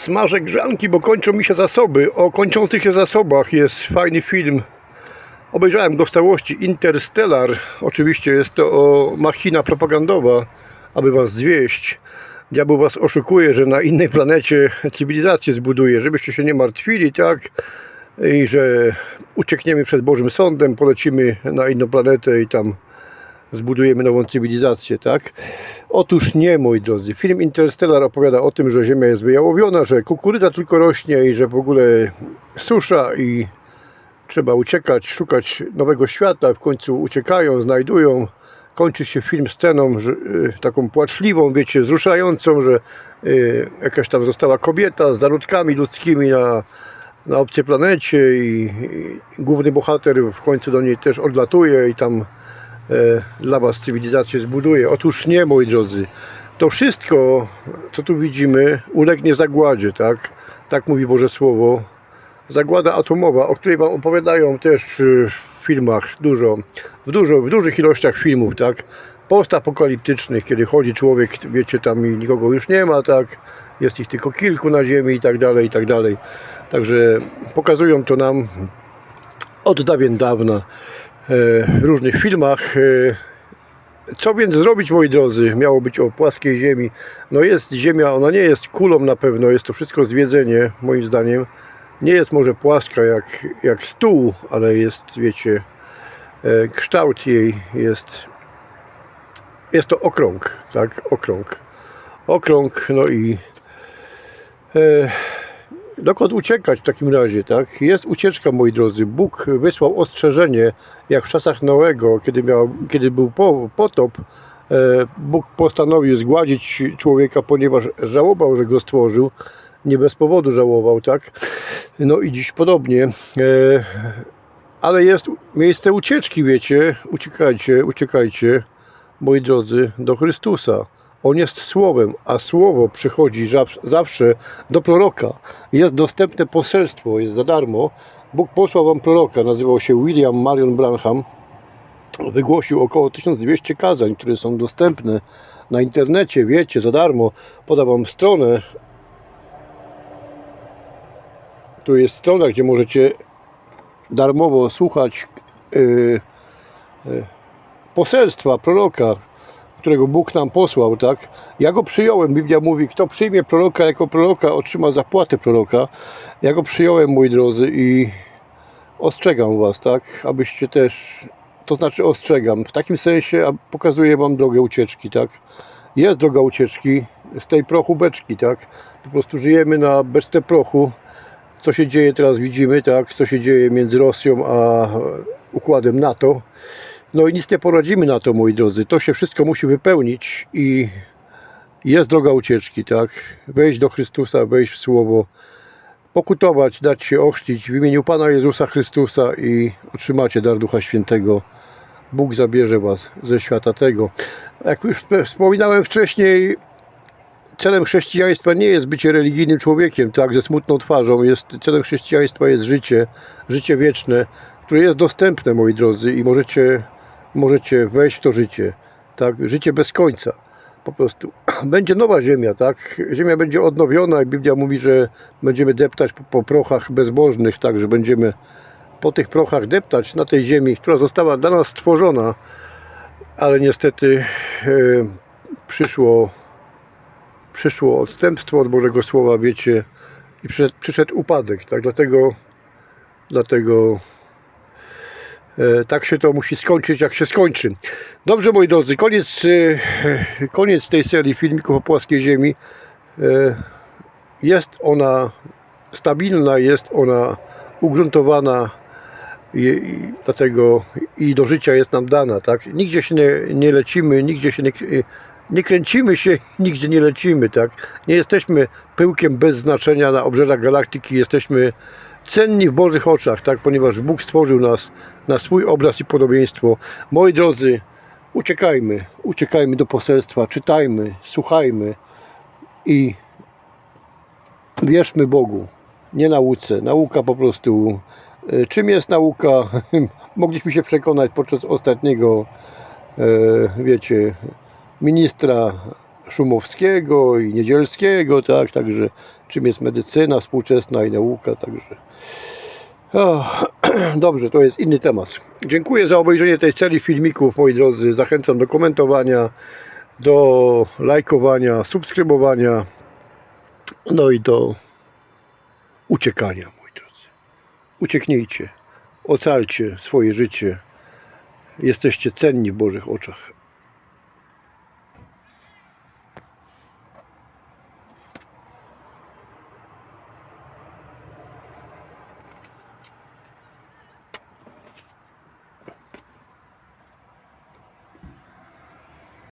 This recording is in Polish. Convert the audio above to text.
Smażę grzanki, bo kończą mi się zasoby. O kończących się zasobach jest fajny film. Obejrzałem go w całości. Interstellar. Oczywiście jest to o machina propagandowa, aby was zwieść. Diabeł was oszukuje, że na innej planecie cywilizację zbuduje, żebyście się nie martwili, tak? I że uciekniemy przed Bożym Sądem, polecimy na inną planetę i tam zbudujemy nową cywilizację, tak? Otóż nie, moi drodzy. Film Interstellar opowiada o tym, że Ziemia jest wyjałowiona, że kukurydza tylko rośnie i że w ogóle susza i trzeba uciekać, szukać nowego świata. W końcu uciekają, znajdują. Kończy się film sceną że, y, taką płaczliwą, wiecie, wzruszającą, że y, jakaś tam została kobieta z zarodkami ludzkimi na, na obcej planecie i, i główny bohater w końcu do niej też odlatuje i tam dla Was cywilizację zbuduje. Otóż nie, moi drodzy. To wszystko, co tu widzimy, ulegnie zagładzie, tak? Tak mówi Boże Słowo. Zagłada atomowa, o której Wam opowiadają też y, w filmach dużo, w, dużo, w dużych ilościach filmów, tak? Postapokaliptycznych, kiedy chodzi człowiek, wiecie, tam i nikogo już nie ma, tak? Jest ich tylko kilku na ziemi i tak dalej, i tak dalej. Także pokazują to nam od dawien dawna e, w różnych filmach. e, Co więc zrobić, moi drodzy? Miało być o płaskiej ziemi. No jest ziemia, ona nie jest kulą na pewno, jest to wszystko zwiedzenie, moim zdaniem. Nie jest może płaska jak, jak stół, ale jest, wiecie, e, kształt jej jest, jest to okrąg, tak, okrąg. Okrąg, no i e, dokąd uciekać w takim razie, tak? Jest ucieczka, moi drodzy. Bóg wysłał ostrzeżenie, jak w czasach Noego, kiedy, miał, kiedy był po, potop, e, Bóg postanowił zgładzić człowieka, ponieważ żałował, że go stworzył. Nie bez powodu żałował, tak? No i dziś podobnie. E, ale jest miejsce ucieczki, wiecie. Uciekajcie, uciekajcie, moi drodzy, do Chrystusa. On jest słowem, a słowo przychodzi zaw- zawsze do proroka. Jest dostępne poselstwo, jest za darmo. Bóg posłał wam proroka, nazywał się William Marion Branham. Wygłosił około 1200 kazań, które są dostępne na internecie, wiecie, za darmo. Podam wam stronę. Tu jest strona, gdzie możecie darmowo słuchać yy, yy, poselstwa proroka, którego Bóg nam posłał, tak? Ja go przyjąłem. Biblia mówi, kto przyjmie proroka jako proroka, otrzyma zapłatę proroka. Ja go przyjąłem, moi drodzy, i ostrzegam was, tak? Abyście też, to znaczy ostrzegam, w takim sensie pokazuję wam drogę ucieczki, tak? Jest droga ucieczki z tej prochu beczki, tak? Po prostu żyjemy na beczce prochu. Co się dzieje teraz widzimy, tak? Co się dzieje między Rosją a układem NATO. No i nic nie poradzimy na to, moi drodzy. To się wszystko musi wypełnić i jest droga ucieczki, tak? Wejść do Chrystusa, wejść w Słowo, pokutować, dać się ochrzcić w imieniu Pana Jezusa Chrystusa i otrzymacie dar Ducha Świętego. Bóg zabierze Was ze świata tego. Jak już wsp- wspominałem wcześniej, celem chrześcijaństwa nie jest bycie religijnym człowiekiem, tak, ze smutną twarzą. Jest, celem chrześcijaństwa jest życie, życie wieczne, które jest dostępne, moi drodzy, i możecie, możecie wejść w to życie, tak, życie bez końca. Po prostu będzie nowa ziemia, tak? Ziemia będzie odnowiona i Biblia mówi, że będziemy deptać po, po prochach bezbożnych, tak, że będziemy po tych prochach deptać na tej ziemi, która została dla nas stworzona, ale niestety e, przyszło przyszło odstępstwo od Bożego Słowa, wiecie, i przyszedł, przyszedł upadek, tak, dlatego dlatego tak się to musi skończyć, jak się skończy. Dobrze, moi drodzy, koniec, e, koniec tej serii filmików o płaskiej ziemi. E, jest ona stabilna, jest ona ugruntowana i dlatego i do życia jest nam dana, tak? Nigdzie się nie, nie lecimy, nigdzie się nie, nie kręcimy się, nigdzie nie lecimy, tak? Nie jesteśmy pyłkiem bez znaczenia na obrzeżach galaktyki, jesteśmy cenni w Bożych oczach, tak? Ponieważ Bóg stworzył nas na swój obraz i podobieństwo. Moi drodzy, uciekajmy, uciekajmy do poselstwa, czytajmy, słuchajmy i wierzmy Bogu, nie nauce. Nauka po prostu. e, Czym jest nauka? Mogliśmy się przekonać podczas ostatniego, e, wiecie, ministra Szumowskiego i Niedzielskiego, tak, także czym jest medycyna współczesna i nauka, także dobrze, to jest inny temat. Dziękuję za obejrzenie tej serii filmików, moi drodzy. Zachęcam do komentowania, do lajkowania, subskrybowania, no i do uciekania, moi drodzy. Ucieknijcie, ocalcie swoje życie. Jesteście cenni w Bożych oczach.